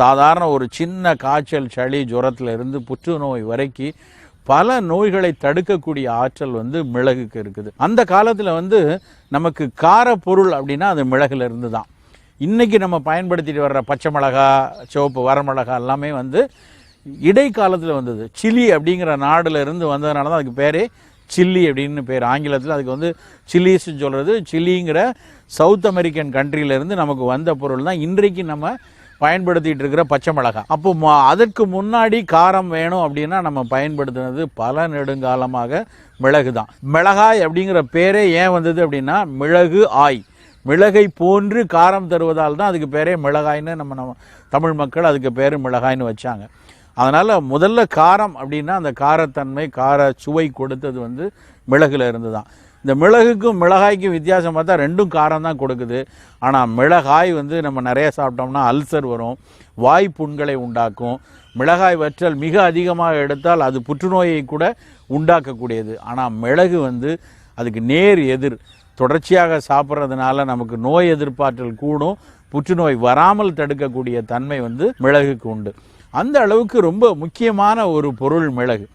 சாதாரண ஒரு சின்ன காய்ச்சல் சளி ஜுரத்திலிருந்து புற்றுநோய் வரைக்கும் பல நோய்களை தடுக்கக்கூடிய ஆற்றல் வந்து மிளகுக்கு இருக்குது. அந்த காலத்தில் வந்து நமக்கு காரப்பொருள் அப்படின்னா அது மிளகுலேருந்து தான். இன்றைக்கி நம்ம பயன்படுத்திட்டு வர்ற பச்சை மிளகா சிவப்பு வரமிளகா எல்லாமே வந்து இடைக்காலத்தில் வந்தது. சில்லி அப்படிங்கிற நாடுலேருந்து வந்ததுனால தான் அதுக்கு பேரே சில்லி அப்படின்னு பேர். ஆங்கிலத்தில் அதுக்கு வந்து சில்லிஸ்ன்னு சொல்கிறது சில்லிங்கிற சவுத் அமெரிக்கன் கண்ட்ரியிலேருந்து நமக்கு வந்த பொருள் தான். இன்றைக்கு நம்ம பயன்படுத்திட்டு இருக்கிற பச்சை மிளகாய் அப்போ ம- அதற்கு முன்னாடி காரம் வேணும் அப்படின்னா நம்ம பயன்படுத்தினது பல நெடுங்காலமாக மிளகு தான் மிளகாய் அப்படிங்கிற பேரே ஏன் வந்தது அப்படின்னா மிளகு ஆய். மிளகை போன்று காரம் தருவதால் தான் அதுக்கு பேரே மிளகாய்ன்னு நம்ம நம்ம தமிழ் மக்கள் அதுக்கு பேர் மிளகாய்ன்னு வச்சாங்க. அதனால் முதல்ல காரம் அப்படின்னா அந்த காரத்தன்மை கார சுவை கொடுத்தது வந்து மிளகுல இருந்து தான் இந்த மிளகுக்கும் மிளகாய்க்கும் வித்தியாசம் பார்த்தா ரெண்டும் காரம் தான் கொடுக்குது. ஆனால் மிளகாய் வந்து நம்ம நிறைய சாப்பிட்டோம்னா அல்சர் வரும் வாய் புண்களை உண்டாக்கும். மிளகாய் வற்றல் மிக அதிகமாக எடுத்தால் அது புற்றுநோயை கூட உண்டாக்கக்கூடியது. ஆனால் மிளகு வந்து அதுக்கு நேர் எதிர். தொடர்ச்சியாக சாப்பிட்றதுனால நமக்கு நோய் எதிர்ப்பாற்றல் கூடும். புற்றுநோய் வராமல் தடுக்கக்கூடிய தன்மை வந்து மிளகுக்கு உண்டு. அந்த அளவுக்கு ரொம்ப முக்கியமான ஒரு பொருள் மிளகு.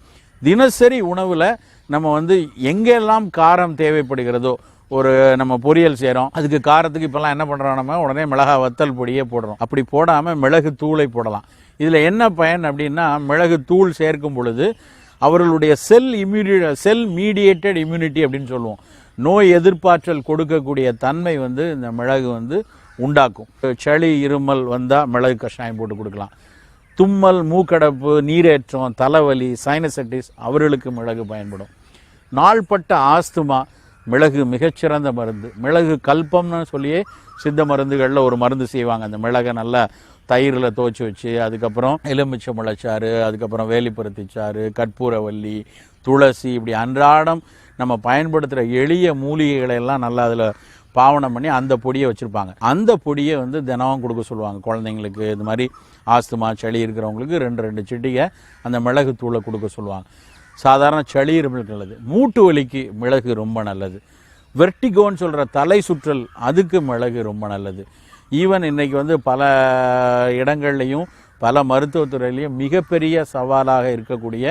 தினசரி உணவில் நம்ம வந்து எங்கெல்லாம் காரம் தேவைப்படுகிறதோ ஒரு நம்ம பொரியல் செய்கிறோம் அதுக்கு காரத்துக்கு இப்போல்லாம் என்ன பண்ணுறோம் நம்ம? உடனே மிளகா வத்தல் பொடியே போடுறோம். அப்படி போடாமல் மிளகு தூளை போடலாம். இதில் என்ன பயன் அப்படின்னா மிளகு தூள் சேர்க்கும் பொழுது அவர்களுடைய செல் இம்யூனி செல் மீடியேட்டட் இம்யூனிட்டி அப்படின்னு சொல்லுவோம். நோய் எதிர்ப்பாற்றல் கொடுக்கக்கூடிய தன்மை வந்து இந்த மிளகு வந்து உண்டாக்கும். சளி இருமல் வந்தால் மிளகு கஷாயம் போட்டு கொடுக்கலாம். தும்மல் மூக்கடைப்பு நீரேற்றம் தலைவலி சைனசைட்டிஸ் அவர்களுக்கு மிளகு பயன்படும். நாள்பட்ட ஆஸ்துமா மிளகு மிகச்சிறந்த மருந்து. மிளகு கல்பம்னு சொல்லியே சித்த மருந்துகளில் ஒரு மருந்து செய்வாங்க. அந்த மிளகை நல்லா தயிரில் துவச்சி வச்சு அதுக்கப்புறம் எலுமிச்சை முளைச்சாறு அதுக்கப்புறம் வேலிப்பருத்தி சாறு கற்பூரவல்லி துளசி இப்படி அன்றாடம் நம்ம பயன்படுத்துகிற எளிய மூலிகைகளை எல்லாம் நல்லா அதில் பாவனம் பண்ணி அந்த பொடியை வச்சுருப்பாங்க. அந்த பொடியை வந்து தினமும் கொடுக்க சொல்லுவாங்க. குழந்தைங்களுக்கு இது மாதிரி ஆஸ்துமா சளி இருக்கிறவங்களுக்கு ரெண்டு ரெண்டு செடியை அந்த மிளகு தூளை கொடுக்க சொல்லுவாங்க. சாதாரண சளி இருமலுக்கு நல்லது. மூட்டு வலிக்கு மிளகு ரொம்ப நல்லது. வெர்டிகோன்னு சொல்கிற தலை சுற்றல் அதுக்கு மிளகு ரொம்ப நல்லது. ஈவன் இன்றைக்கி வந்து பல இடங்கள்லையும் பல மருத்துவத்துறையிலையும் மிகப்பெரிய சவாலாக இருக்கக்கூடிய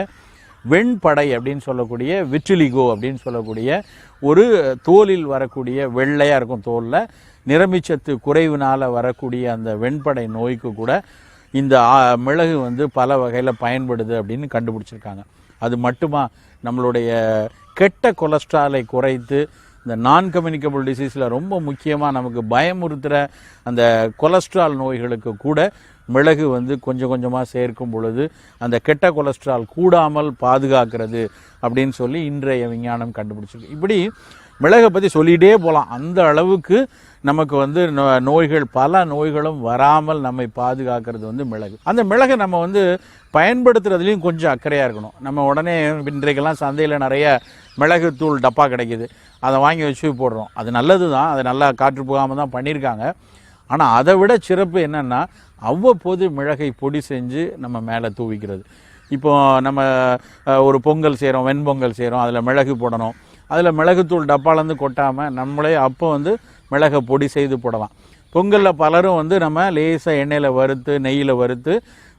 வெண்படை அப்படின்னு சொல்லக்கூடிய விற்றிலிகோ அப்படின்னு சொல்லக்கூடிய ஒரு தோலில் வரக்கூடிய வெள்ளையாக இருக்கும் தோலில். நிறமிச்சத்து குறைவினால் வரக்கூடிய அந்த வெண்படை நோய்க்கு கூட இந்த மிளகு வந்து பல வகையில் பயன்படுது அப்படின்னு கண்டுபிடிச்சிருக்காங்க. அது மட்டுமா நம்மளுடைய கெட்ட கொலஸ்ட்ராலை குறைத்து இந்த நான் கம்யூனிகபிள் டிசீஸில் ரொம்ப முக்கியமாக நமக்கு பயமுறுத்துகிற அந்த கொலஸ்ட்ரால் நோய்களுக்கு கூட மிளகு வந்து கொஞ்சம் கொஞ்சமாக சேர்க்கும் பொழுது அந்த கெட்ட கொலஸ்ட்ரால் கூடாமல் பாதுகாக்கிறது அப்படின்னு சொல்லி இன்றைய விஞ்ஞானம் கண்டுபிடிச்சிருக்கு. இப்படி மிளகை பற்றி சொல்லிகிட்டே போகலாம் அந்த அளவுக்கு நமக்கு வந்து நோ- நோய்கள் பல நோய்களும் வராமல் நம்மை பாதுகாக்கிறது வந்து மிளகு. அந்த மிளகை நம்ம வந்து பயன்படுத்துறதுலேயும் கொஞ்சம் அக்கறையாக இருக்கணும். நம்ம உடனே இன்றைக்கெல்லாம் சந்தையில் நிறைய மிளகு தூள் டப்பா கிடைக்கிது. அதை வாங்கி வச்சு போடுறோம். அது நல்லது தான் அது நல்லா காற்று போகாமல் தான் பண்ணியிருக்காங்க. ஆனால் அதை விட சிறப்பு என்னென்னா அவ்வப்போது மிளகை பொடி செஞ்சு நம்ம மேலே தூவிக்கிறது. இப்போ நம்ம ஒரு பொங்கல் செய்கிறோம் வெண்பொங்கல் செய்கிறோம் அதில் மிளகு போடணும். அதில் மிளகுத்தூள் டப்பாலேருந்து கொட்டாமல் நம்மளே அப்போ வந்து மிளகை பொடி செய்து போடலாம். பொங்கலில் பலரும் வந்து நம்ம லேசாக எண்ணெயில் வறுத்து நெய்யில் வறுத்து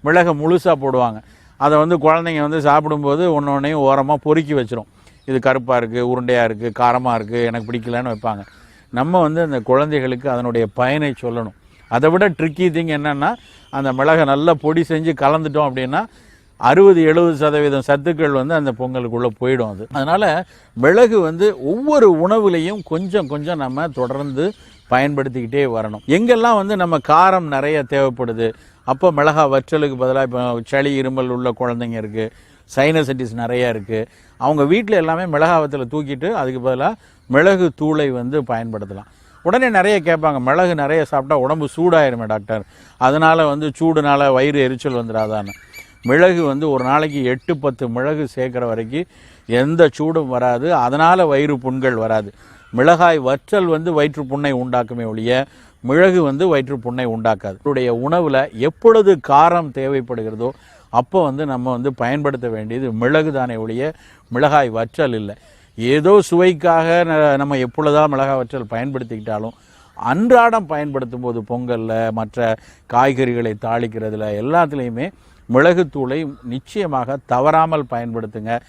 மிளகை முழுசாக போடுவாங்க. அதை வந்து குழந்தைங்க வந்து சாப்பிடும்போது ஒன்று ஒன்றையும் ஓரமாக பொறுக்கி வச்சிரும். இது கருப்பாக இருக்குது உருண்டையாக இருக்குது காரமாக இருக்குது எனக்கு பிடிக்கலன்னு வைப்பாங்க. நம்ம வந்து அந்த குழந்தைகளுக்கு அதனுடைய பயனை சொல்லணும். அதை விட ட்ரிக்கி திங் என்னென்னா அந்த மிளகை நல்லா பொடி செஞ்சு கலந்துட்டோம் அப்படின்னா அறுபது எழுபது சதவீதம் சத்துக்கள் வந்து அந்த பொங்கலுக்குள்ளே போயிடும் அது. அதனால் மிளகு வந்து ஒவ்வொரு உணவுலையும் கொஞ்சம் கொஞ்சம் நம்ம தொடர்ந்து பயன்படுத்திக்கிட்டே வரணும். எங்கெல்லாம் வந்து நம்ம காரம் நிறைய தேவைப்படுது அப்போ மிளகா வற்றலுக்கு பதிலாக இப்போ சளி இருமல் உள்ள குழந்தைங்க இருக்குது சைனசைட்டிஸ் நிறையா இருக்குது அவங்க வீட்டில் எல்லாமே மிளகாவத்தில் தூக்கிட்டு அதுக்கு பதிலாக மிளகு தூளை வந்து பயன்படுத்தலாம். உடனே நிறைய கேட்பாங்க மிளகு நிறைய சாப்பிட்டா உடம்பு சூடாயிருமே டாக்டர். அதனால் வந்து சூடுனால வயிறு எரிச்சல் வந்துடாதான்னு. மிளகு வந்து ஒரு நாளைக்கு எட்டு பத்து மிளகு சேர்க்குற வரைக்கும் எந்த சூடும் வராது அதனால் வயிறு புண்கள் வராது. மிளகாய் வற்றல் வந்து வயிற்று புண்ணை உண்டாக்குமே ஒழிய மிளகு வந்து வயிற்று புண்ணை உண்டாக்காது. உடைய உணவில் எப்பொழுது காரம் தேவைப்படுகிறதோ அப்போ வந்து நம்ம வந்து பயன்படுத்த வேண்டியது மிளகு தானே ஒழிய மிளகாய் வற்றல் இல்லை. ஏதோ சுவைக்காக ந- நம்ம எப்பொழுதா மிளகாய் வற்றல் பயன்படுத்திக்கிட்டாலும் அன்றாடம் பயன்படுத்தும் போது பொங்கலில் மற்ற காய்கறிகளை தாளிக்கிறதுல எல்லாத்துலேயுமே மிளகுத்தூளை நிச்சயமாக தவறாமல் பயன்படுத்துங்க.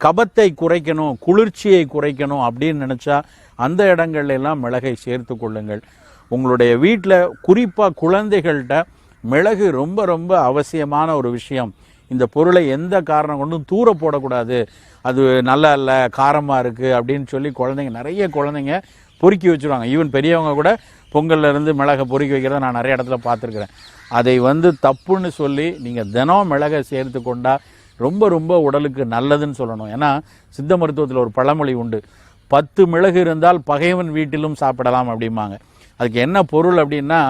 கபத்தை குறைக்கணும் குளிர்ச்சியை குறைக்கணும் அப்படின்னு நினச்சா அந்த இடங்கள்லாம் மிளகை சேர்த்து கொள்ளுங்கள். உங்களுடைய வீட்டில் குறிப்பாக குழந்தைகள்கிட்ட மிளகு ரொம்ப ரொம்ப அவசியமான ஒரு விஷயம். இந்த பொருளை எந்த காரணம் கொண்டும் தூர போடக்கூடாது. அது நல்லா இல்லை காரமாக இருக்குது அப்படின்னு சொல்லி குழந்தைங்க நிறைய குழந்தைங்க பொறுக்கி வச்சுருவாங்க. ஈவன் பெரியவங்க கூட பொங்கல்லேருந்து மிளகை பொறுக்கி வைக்கிறத நான் நிறைய இடத்துல பார்த்துருக்குறேன். அதை வந்து தப்புன்னு சொல்லி நீங்கள் தினம் மிளகை சேர்த்து கொண்டால் ரொம்ப ரொம்ப உடலுக்கு நல்லதுன்னு சொல்லணும். ஏன்னா சித்த மருத்துவத்தில் ஒரு பழமொழி உண்டு. பத்து மிளகு இருந்தால் பகைவன் வீட்டிலும் சாப்பிடலாம் அப்படிம்பாங்க. அதுக்கு என்ன பொருள் அப்படின்னா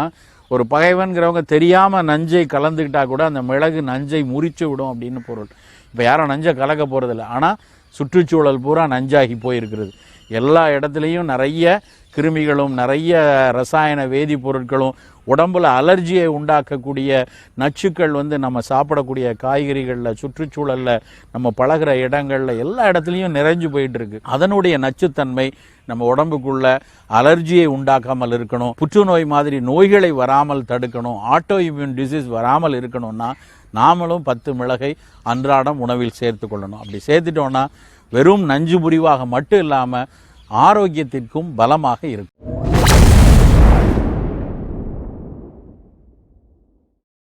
ஒரு பகைவன்கிறவங்க தெரியாமல் நஞ்சை கலந்துக்கிட்டால் கூட அந்த மிளகு நஞ்சை முறிச்சு விடும் அப்படின்னு பொருள். இப்போ யாரும் நஞ்சை கலக்க போகிறதில்ல ஆனால் சுற்றுச்சூழல் பூரா நஞ்சாகி போயிருக்கிறது. எல்லா இடத்துலையும் நிறைய கிருமிகளும் நிறைய ரசாயன வேதிப்பொருட்களும் உடம்புல அலர்ஜியை உண்டாக்கக்கூடிய நச்சுக்கள் வந்து நம்ம சாப்பிடக்கூடிய காய்கறிகளில் சுற்றுச்சூழலில் நம்ம பழகுற இடங்களில் எல்லா இடத்துலையும் நிறைஞ்சு போயிட்டுருக்கு. அதனுடைய நச்சுத்தன்மை நம்ம உடம்புக்குள்ள அலர்ஜியை உண்டாக்காமல் இருக்கணும். புற்றுநோய் மாதிரி நோய்களை வராமல் தடுக்கணும். ஆட்டோ இம்யூன் டிசீஸ் வராமல் இருக்கணும்னா நாமளும் பத்து மிளகை அன்றாடம் உணவில் சேர்த்து கொள்ளணும். அப்படி சேர்த்துட்டோன்னா வெறும் நஞ்சு புரிவாக மட்டும் இல்லாமல் ஆரோக்கியத்திற்கும் பலமாக இருக்கும்.